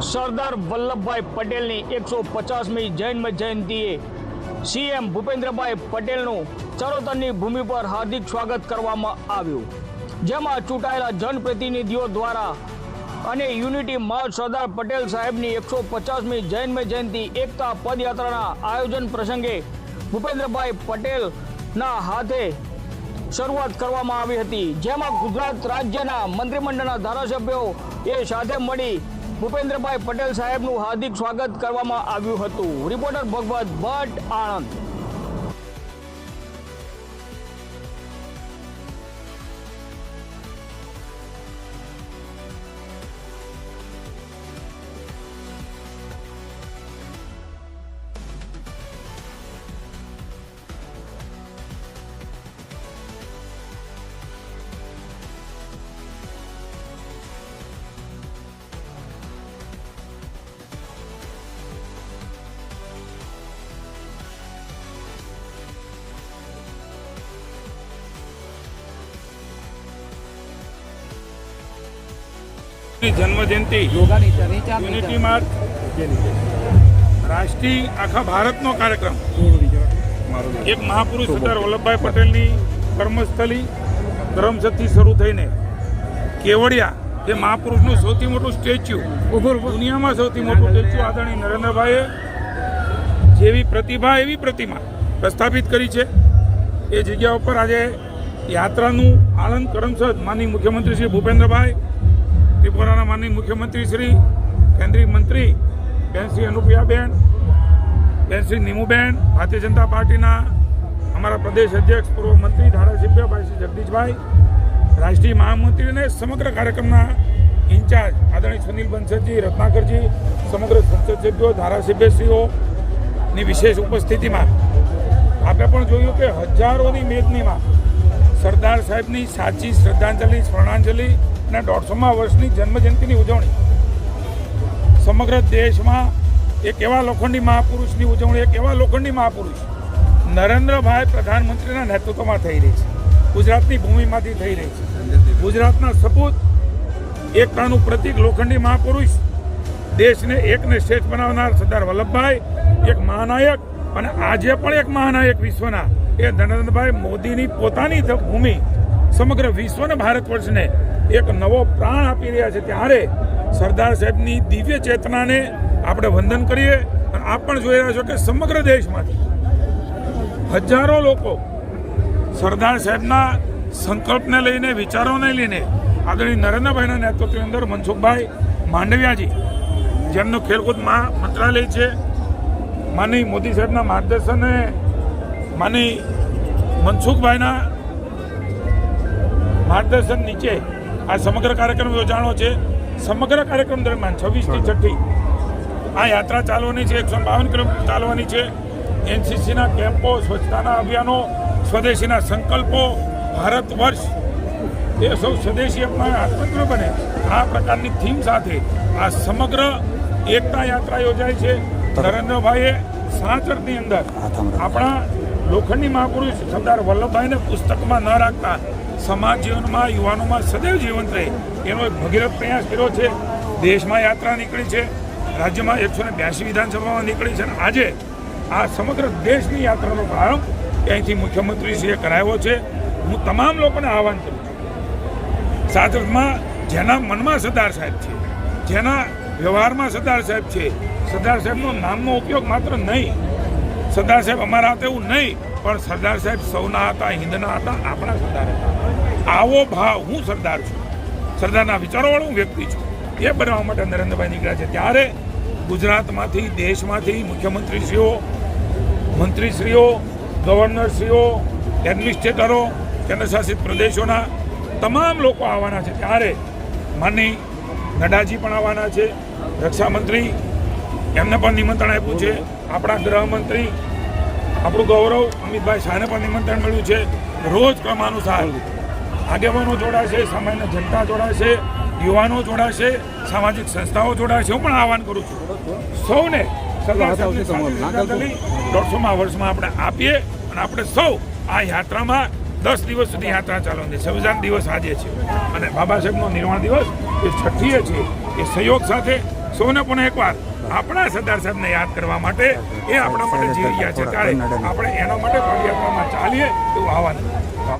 સરદાર વલ્લભભાઈ પટેલની એકસો પચાસમી જન્મ જયંતિએ સીએમ ભૂપેન્દ્રભાઈ પટેલનું ચરોતરની ભૂમિ પર હાર્દિક સ્વાગત કરવામાં આવ્યું. જેમાં ચૂંટાયેલા જનપ્રતિનિધિઓ દ્વારા અને યુનિટી માર્ચ સરદાર પટેલ સાહેબની એકસો પચાસમી જન્મ જયંતિ એકતા પદયાત્રાના આયોજન પ્રસંગે ભૂપેન્દ્રભાઈ પટેલના હાથે શરૂઆત કરવામાં આવી હતી. જેમાં ગુજરાત રાજ્યના મંત્રીમંડળના ધારાસભ્યો એ સાથે મળી ભૂપેન્દ્રભાઈ પટેલ સાહેબનું હાર્દિક સ્વાગત કરવામાં આવ્યું હતું. રિપોર્ટર ભગવત ભટ્ટ આણંદ. જન્મ જયંતિ યોગા નીચે નીચે આપ, નીચે યુનિટી માર્ચ. રાષ્ટ્રીય આખા ભારતનો કાર્યક્રમ. એક મહાપુરુષ સરદાર વલ્લભભાઈ પટેલની કર્મસ્થલી કરમસદથી શરૂ થઈને કેવડિયા જે મહાપુરુષનું સૌથી મોટું સ્ટેચ્યુ દુનિયામાં સૌથી મોટું સ્ટેચ્યુ આદરણીય નરેન્દ્રભાઈએ જેવી પ્રતિભા એવી પ્રતિમા પ્રસ્થાપિત કરી છે. એ જગ્યા ઉપર આજે યાત્રાનું આનંદ કરમસદ માનની મુખ્યમંત્રી શ્રી ભૂપેન્દ્રભાઈ ત્રિપુરાના માનની મુખ્યમંત્રી શ્રી, કેન્દ્રીય મંત્રી, બેન શ્રી અનુપ્રિયાબેન, બેન શ્રી નીમુબેન, ભારતીય જનતા પાર્ટીના અમારા પ્રદેશ અધ્યક્ષ, પૂર્વ મંત્રી ધારાસભ્ય ભાઈ શ્રી જગદીશભાઈ, રાષ્ટ્રીય મહામંત્રી અને સમગ્ર કાર્યક્રમના ઇન્ચાર્જ આદરણીય સુનિલ બંસલજી રત્નાકરજી, સમગ્ર સંસદ સભ્યો ધારાસભ્યશ્રીઓની વિશેષ ઉપસ્થિતિમાં આપણે પણ જોયું કે હજારોની મેદનીમાં સરદાર સાહેબની સાચી શ્રદ્ધાંજલિ, સ્મરણાંજલિ અને દોઢસોમાં વર્ષની જન્મજયંતિની ઉજવણી. સમગ્ર દેશમાં એક એવા લોખંડી મહાપુરુષની ઉજવણી, એક એવા લોખંડી મહાપુરુષ નરેન્દ્રભાઈ પ્રધાનમંત્રીના નેતૃત્વમાં થઈ રહી છે. ગુજરાતની ભૂમિમાંથી થઈ રહી છે. ગુજરાતના સપૂત એકતાનું પ્રતિક લોખંડી મહાપુરુષ, દેશને એકને શ્રેષ્ઠ બનાવનાર સરદાર વલ્લભભાઈ, એક મહાનાયક અને આજે પણ એક મહાનાયક વિશ્વના એ નરેન્દ્રભાઈ મોદીની પોતાની ભૂમિ સમગ્ર વિશ્વને ભારત વર્ષને એક નવો પ્રાણ આપી રહ્યા છે ત્યારે સરદાર સાહેબની દિવ્ય ચેતનાને આપણે વંદન કરીએ અને આપ પણ જોઈ રહ્યા છો કે સમગ્ર દેશમાંથી હજારો લોકો સરદાર સાહેબના સંકલ્પને લઈને, વિચારોને લઈને આદરણીય નરેન્દ્રભાઈના નેતૃત્વની અંદર મનસુખભાઈ માંડવિયાજી, જેમનું ખેલકૂદ મા- મંત્રાલય છે માની મોદી સાહેબના માર્ગદર્શને માની મનસુખભાઈના માર્ગદર્શન નીચે આ સમગ્ર કાર્યક્રમ યોજાણો છે. સમગ્ર કાર્યક્રમ દરમિયાન છવ્વીસથી છઠ્ઠી આ યાત્રા ચાલવાની છે એકસો બાવન કિલોમીટર ચાલવાની છે. એનસીસીના કેમ્પો સ્વચ્છતાના અભિયાનો સ્વદેશીના સંકલ્પો ભારત વર્ષ. એ સૌ સ્વદેશી અપનાવે આત્મનિર્ભર બને. આ પ્રકારની થીમ સાથે આ સમગ્ર એકતા યાત્રા યોજાય છે. નરેન્દ્રભાઈએ સાચરની અંદર આપણા લોખંડી મહાપુરુષ સરદાર વલ્લભભાઈને પુસ્તકમાં ન રાખતા સમાજ જીવનમાં, યુવાનોમાં સદૈવ જીવંત રહે. એનો એક ભગીરથ પ્રયાસ કર્યો છે. દેશમાં યાત્રા નીકળી છે. રાજ્યમાં એકસો ને બ્યાસી વિધાનસભામાં નીકળી છે. અને આજે આ સમગ્ર દેશની યાત્રાનો પ્રારંભ અહીંથી મુખ્યમંત્રીશ્રીએ કરાવ્યો છે. હું તમામ લોકોને આહવાન કરું છું. સાચરમાં જેના મનમાં સરદાર સાહેબ છે, જેના વ્યવહારમાં સરદાર સાહેબ છે, સરદાર સાહેબનો નામનો ઉપયોગ માત્ર નહીં. સરદાર સાહેબ અમારા હતા એવું નહીં, પણ સરદાર સાહેબ સૌના હતા હિન્દના હતા, આપણા સરદાર હતા. આવો ભાવ, હું સરદાર છું. સરદારના વિચારોવાળો હું વ્યક્તિ છું. એ બનાવવા માટે નરેન્દ્રભાઈ નીકળ્યા છે. ત્યારે ગુજરાતમાંથી, દેશમાંથી મુખ્યમંત્રીશ્રીઓ, મંત્રીશ્રીઓ, ગવર્નરશ્રીઓ, એડમિનિસ્ટ્રેટરો, કેન્દ્રશાસિત પ્રદેશોના તમામ લોકો આવવાના છે. ત્યારે માનની નડાજી પણ આવવાના છે. રક્ષામંત્રી એમને પણ નિમંત્રણ આપ્યું છે. આપણા ગૃહમંત્રી, આપણું ગૌરવ અમિતભાઈ શાહને પણ નિમંત્રણ મળ્યું છે. રોજ ક્રમાનુસાર આગેવાનો જોડાશે સામાન્ય જનતા જોડાશે યુવાનો જોડાશે સામાજિક સંસ્થાઓ જોડાશે. હું પણ આહવાન કરું છું. સૌને શ્રદ્ધાંજલિ વર્ષમાં આપણે આપીએ અને આપણે સૌ આ યાત્રામાં દસ દિવસ સુધી યાત્રા ચાલવાની. સંવિધાન દિવસ આજે છે. અને બાબા સાહેબનો નિર્વાણ દિવસ એ છઠ્ઠીએ છે. એ સહયોગ સાથે સૌને પણ એકવાર આપણા સરદાર સાહેબને યાદ કરવા માટે એ આપણા માટે જીવી ગયા છે. ત્યારે આપણે એના માટે પદયાત્રામાં ચાલીએ એવું આહવાન